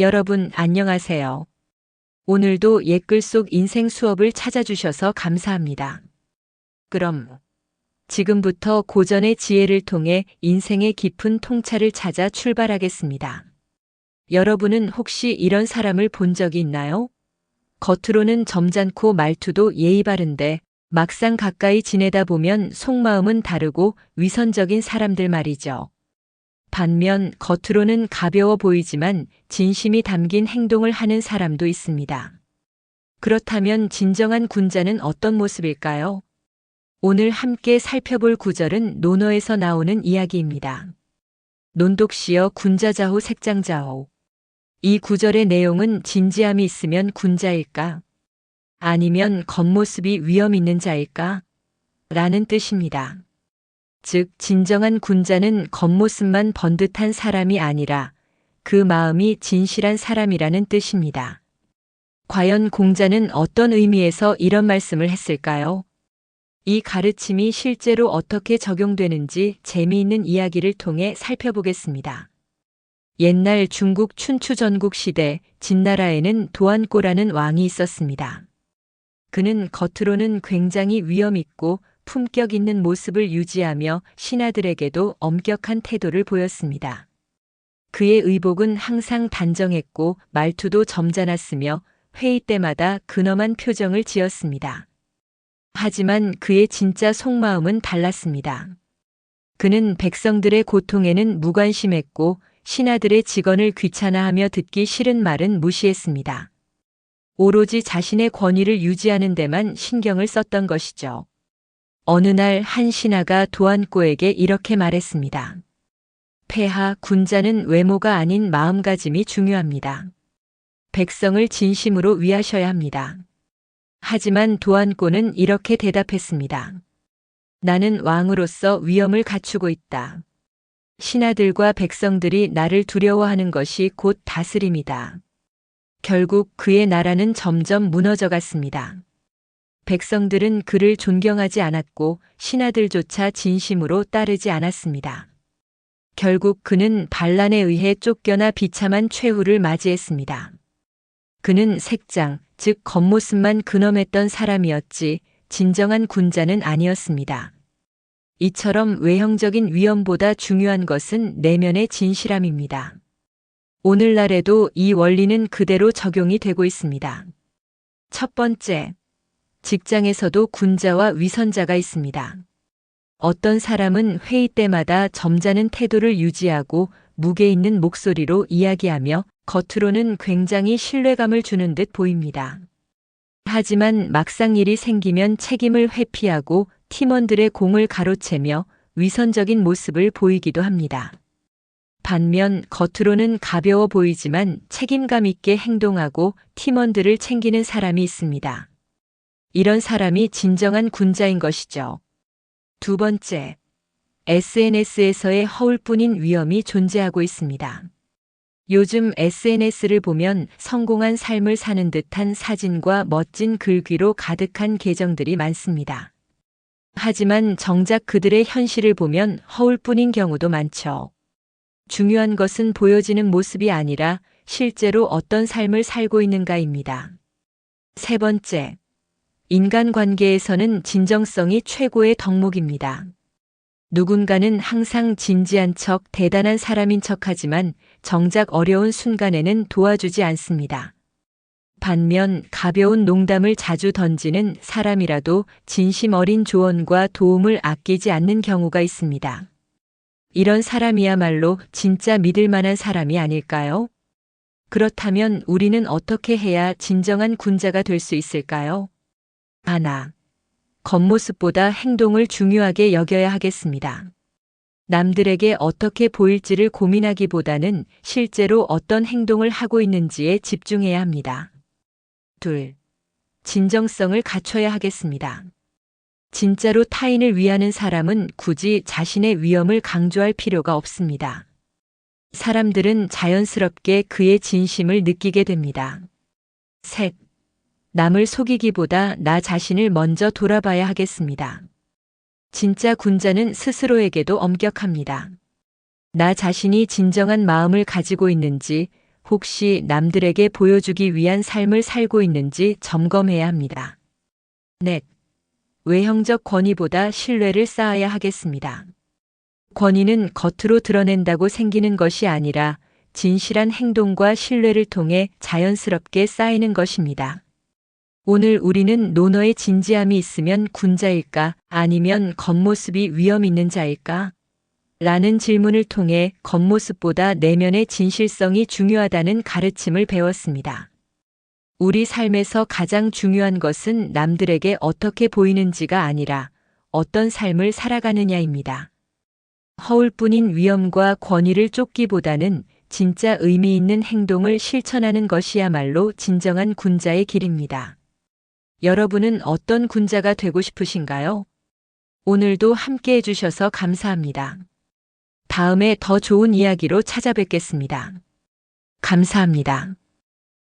여러분 안녕하세요. 오늘도 옛글 속 인생 수업을 찾아주셔서 감사합니다. 그럼 지금부터 고전의 지혜를 통해 인생의 깊은 통찰을 찾아 출발하겠습니다. 여러분은 혹시 이런 사람을 본 적이 있나요? 겉으로는 점잖고 말투도 예의 바른데 막상 가까이 지내다 보면 속마음은 다르고 위선적인 사람들 말이죠. 반면 겉으로는 가벼워 보이지만 진심이 담긴 행동을 하는 사람도 있습니다. 그렇다면 진정한 군자는 어떤 모습일까요? 오늘 함께 살펴볼 구절은 논어에서 나오는 이야기입니다. 논독시어 군자자호 색장자호. 이 구절의 내용은 진지함이 있으면 군자일까? 아니면 겉모습이 위험 있는 자일까? 라는 뜻입니다. 즉, 진정한 군자는 겉모습만 번듯한 사람이 아니라 그 마음이 진실한 사람이라는 뜻입니다. 과연 공자는 어떤 의미에서 이런 말씀을 했을까요? 이 가르침이 실제로 어떻게 적용되는지 재미있는 이야기를 통해 살펴보겠습니다. 옛날 중국 춘추 전국 시대 진나라에는 도안꼬라는 왕이 있었습니다. 그는 겉으로는 굉장히 위엄있고 품격 있는 모습을 유지하며 신하들에게도 엄격한 태도를 보였습니다. 그의 의복은 항상 단정했고 말투도 점잖았으며 회의 때마다 근엄한 표정을 지었습니다. 하지만 그의 진짜 속마음은 달랐습니다. 그는 백성들의 고통에는 무관심했고 신하들의 직언을 귀찮아하며 듣기 싫은 말은 무시했습니다. 오로지 자신의 권위를 유지하는 데만 신경을 썼던 것이죠. 어느 날 한 신하가 도안꼬에게 이렇게 말했습니다. 폐하 군자는 외모가 아닌 마음가짐이 중요합니다. 백성을 진심으로 위하셔야 합니다. 하지만 도안꼬는 이렇게 대답했습니다. 나는 왕으로서 위엄을 갖추고 있다. 신하들과 백성들이 나를 두려워하는 것이 곧 다스림이다. 결국 그의 나라는 점점 무너져 갔습니다. 백성들은 그를 존경하지 않았고 신하들조차 진심으로 따르지 않았습니다. 결국 그는 반란에 의해 쫓겨나 비참한 최후를 맞이했습니다. 그는 색장, 즉 겉모습만 근엄했던 사람이었지 진정한 군자는 아니었습니다. 이처럼 외형적인 위엄보다 중요한 것은 내면의 진실함입니다. 오늘날에도 이 원리는 그대로 적용이 되고 있습니다. 첫 번째, 직장에서도 군자와 위선자가 있습니다. 어떤 사람은 회의 때마다 점잖은 태도를 유지하고 무게 있는 목소리로 이야기하며 겉으로는 굉장히 신뢰감을 주는 듯 보입니다. 하지만 막상 일이 생기면 책임을 회피하고 팀원들의 공을 가로채며 위선적인 모습을 보이기도 합니다. 반면 겉으로는 가벼워 보이지만 책임감 있게 행동하고 팀원들을 챙기는 사람이 있습니다. 이런 사람이 진정한 군자인 것이죠. 두 번째, SNS에서의 허울뿐인 위험이 존재하고 있습니다. 요즘 SNS를 보면 성공한 삶을 사는 듯한 사진과 멋진 글귀로 가득한 계정들이 많습니다. 하지만 정작 그들의 현실을 보면 허울뿐인 경우도 많죠. 중요한 것은 보여지는 모습이 아니라 실제로 어떤 삶을 살고 있는가입니다. 세 번째, 인간관계에서는 진정성이 최고의 덕목입니다. 누군가는 항상 진지한 척 대단한 사람인 척 하지만 정작 어려운 순간에는 도와주지 않습니다. 반면 가벼운 농담을 자주 던지는 사람이라도 진심 어린 조언과 도움을 아끼지 않는 경우가 있습니다. 이런 사람이야말로 진짜 믿을 만한 사람이 아닐까요? 그렇다면 우리는 어떻게 해야 진정한 군자가 될 수 있을까요? 하나. 겉모습보다 행동을 중요하게 여겨야 하겠습니다. 남들에게 어떻게 보일지를 고민하기보다는 실제로 어떤 행동을 하고 있는지에 집중해야 합니다. 둘. 진정성을 갖춰야 하겠습니다. 진짜로 타인을 위하는 사람은 굳이 자신의 위험을 강조할 필요가 없습니다. 사람들은 자연스럽게 그의 진심을 느끼게 됩니다. 셋. 남을 속이기보다 나 자신을 먼저 돌아봐야 하겠습니다. 진짜 군자는 스스로에게도 엄격합니다. 나 자신이 진정한 마음을 가지고 있는지 혹시 남들에게 보여주기 위한 삶을 살고 있는지 점검해야 합니다. 넷. 외형적 권위보다 신뢰를 쌓아야 하겠습니다. 권위는 겉으로 드러낸다고 생기는 것이 아니라 진실한 행동과 신뢰를 통해 자연스럽게 쌓이는 것입니다. 오늘 우리는 논어의 진지함이 있으면 군자일까 아니면 겉모습이 위험 있는 자일까? 라는 질문을 통해 겉모습보다 내면의 진실성이 중요하다는 가르침을 배웠습니다. 우리 삶에서 가장 중요한 것은 남들에게 어떻게 보이는지가 아니라 어떤 삶을 살아가느냐입니다. 허울뿐인 위험과 권위를 쫓기보다는 진짜 의미 있는 행동을 실천하는 것이야말로 진정한 군자의 길입니다. 여러분은 어떤 군자가 되고 싶으신가요? 오늘도 함께 해주셔서 감사합니다. 다음에 더 좋은 이야기로 찾아뵙겠습니다. 감사합니다.